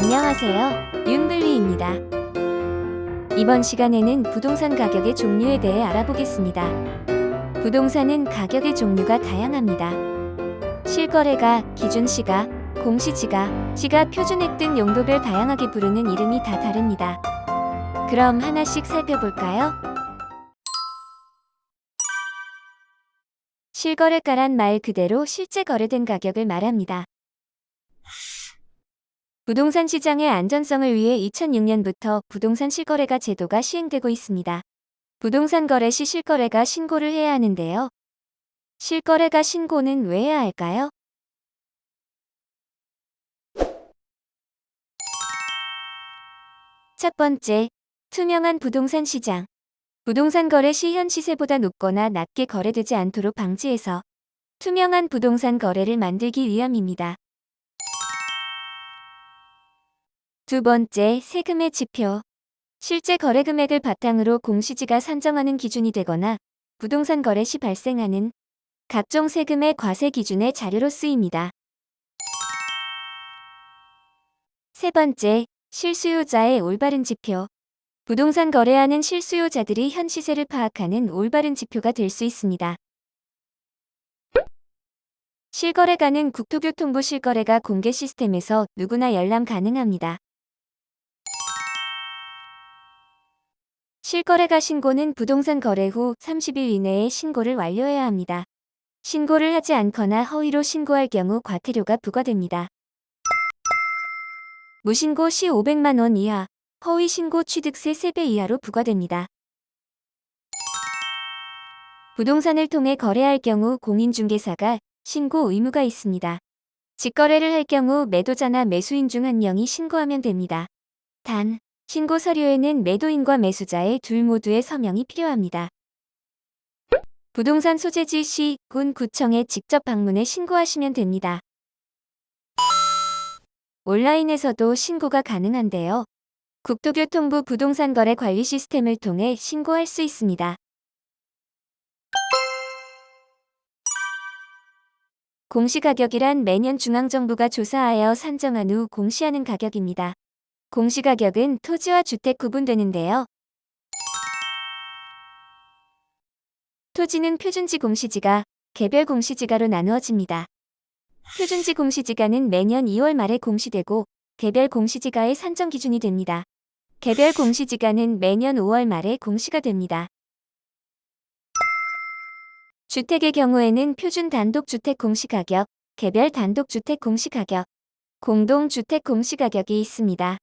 안녕하세요. 윤블리입니다. 이번 시간에는 부동산 가격의 종류에 대해 알아보겠습니다. 부동산은 가격의 종류가 다양합니다. 실거래가, 기준시가, 공시지가, 시가, 표준액 등 용도별 다양하게 부르는 이름이 다 다릅니다. 그럼 하나씩 살펴볼까요? 실거래가란 말 그대로 실제 거래된 가격을 말합니다. 부동산 시장의 안전성을 위해 2006년부터 부동산 실거래가 제도가 시행되고 있습니다. 부동산 거래 시 실거래가 신고를 해야 하는데요. 실거래가 신고는 왜 해야 할까요? 첫 번째, 투명한 부동산 시장. 부동산 거래 시 현 시세보다 높거나 낮게 거래되지 않도록 방지해서 투명한 부동산 거래를 만들기 위함입니다. 두 번째, 세금의 지표. 실제 거래 금액을 바탕으로 공시지가 산정하는 기준이 되거나 부동산 거래 시 발생하는 각종 세금의 과세 기준의 자료로 쓰입니다. 세 번째, 실수요자의 올바른 지표. 부동산 거래하는 실수요자들이 현 시세를 파악하는 올바른 지표가 될 수 있습니다. 실거래가는 국토교통부 실거래가 공개 시스템에서 누구나 열람 가능합니다. 실거래가 신고는 부동산 거래 후 30일 이내에 신고를 완료해야 합니다. 신고를 하지 않거나 허위로 신고할 경우 과태료가 부과됩니다. 무신고 시 500만 원 이하, 허위 신고 취득세 3배 이하로 부과됩니다. 부동산을 통해 거래할 경우 공인중개사가 신고 의무가 있습니다. 직거래를 할 경우 매도자나 매수인 중 한 명이 신고하면 됩니다. 단, 신고 서류에는 매도인과 매수자의 둘 모두의 서명이 필요합니다. 부동산 소재지 시 군 구청에 직접 방문해 신고하시면 됩니다. 온라인에서도 신고가 가능한데요. 국토교통부 부동산 거래 관리 시스템을 통해 신고할 수 있습니다. 공시가격이란 매년 중앙정부가 조사하여 산정한 후 공시하는 가격입니다. 공시가격은 토지와 주택 구분되는데요. 토지는 표준지 공시지가, 개별 공시지가로 나누어집니다. 표준지 공시지가는 매년 2월 말에 공시되고 개별 공시지가의 산정 기준이 됩니다. 개별 공시지가는 매년 5월 말에 공시가 됩니다. 주택의 경우에는 표준 단독주택 공시가격, 개별 단독주택 공시가격, 공동주택 공시가격이 있습니다.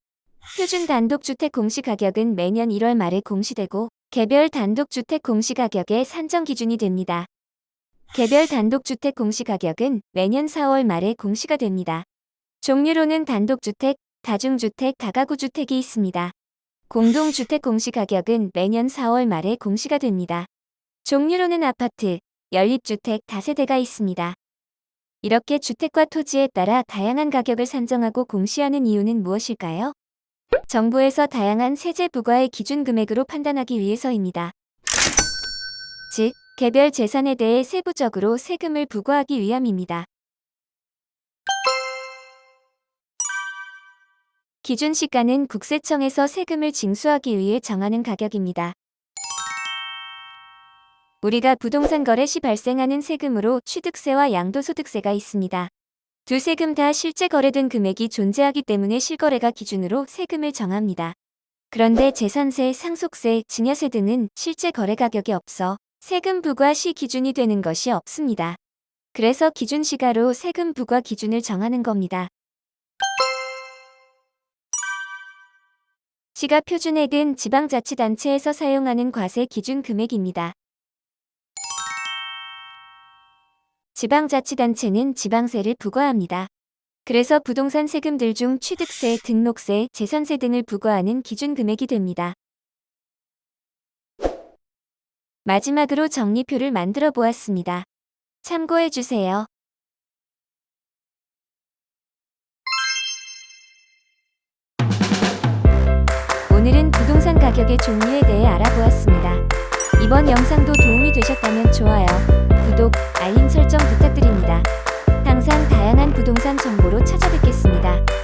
표준 단독주택 공시가격은 매년 1월 말에 공시되고 개별 단독주택 공시가격의 산정 기준이 됩니다. 개별 단독주택 공시가격은 매년 4월 말에 공시가 됩니다. 종류로는 단독주택, 다중주택, 다가구주택이 있습니다. 공동주택 공시가격은 매년 4월 말에 공시가 됩니다. 종류로는 아파트, 연립주택, 다세대가 있습니다. 이렇게 주택과 토지에 따라 다양한 가격을 산정하고 공시하는 이유는 무엇일까요? 정부에서 다양한 세제 부과의 기준 금액으로 판단하기 위해서입니다. 즉, 개별 재산에 대해 세부적으로 세금을 부과하기 위함입니다. 기준 시가는 국세청에서 세금을 징수하기 위해 정하는 가격입니다. 우리가 부동산 거래 시 발생하는 세금으로 취득세와 양도소득세가 있습니다. 두 세금 다 실제 거래된 금액이 존재하기 때문에 실거래가 기준으로 세금을 정합니다. 그런데 재산세, 상속세, 증여세 등은 실제 거래 가격이 없어 세금 부과 시 기준이 되는 것이 없습니다. 그래서 기준 시가로 세금 부과 기준을 정하는 겁니다. 시가 표준액은 지방자치단체에서 사용하는 과세 기준 금액입니다. 지방자치단체는 지방세를 부과합니다. 그래서 부동산 세금들 중 취득세, 등록세, 재산세 등을 부과하는 기준 금액이 됩니다. 마지막으로 정리표를 만들어 보았습니다. 참고해 주세요. 오늘은 부동산 가격의 종류에 대해 알아보았습니다. 이번 영상도 도움이 되셨다면 좋아요, 구독, 알림 설정 부탁드립니다. 항상 다양한 부동산 정보로 찾아뵙겠습니다.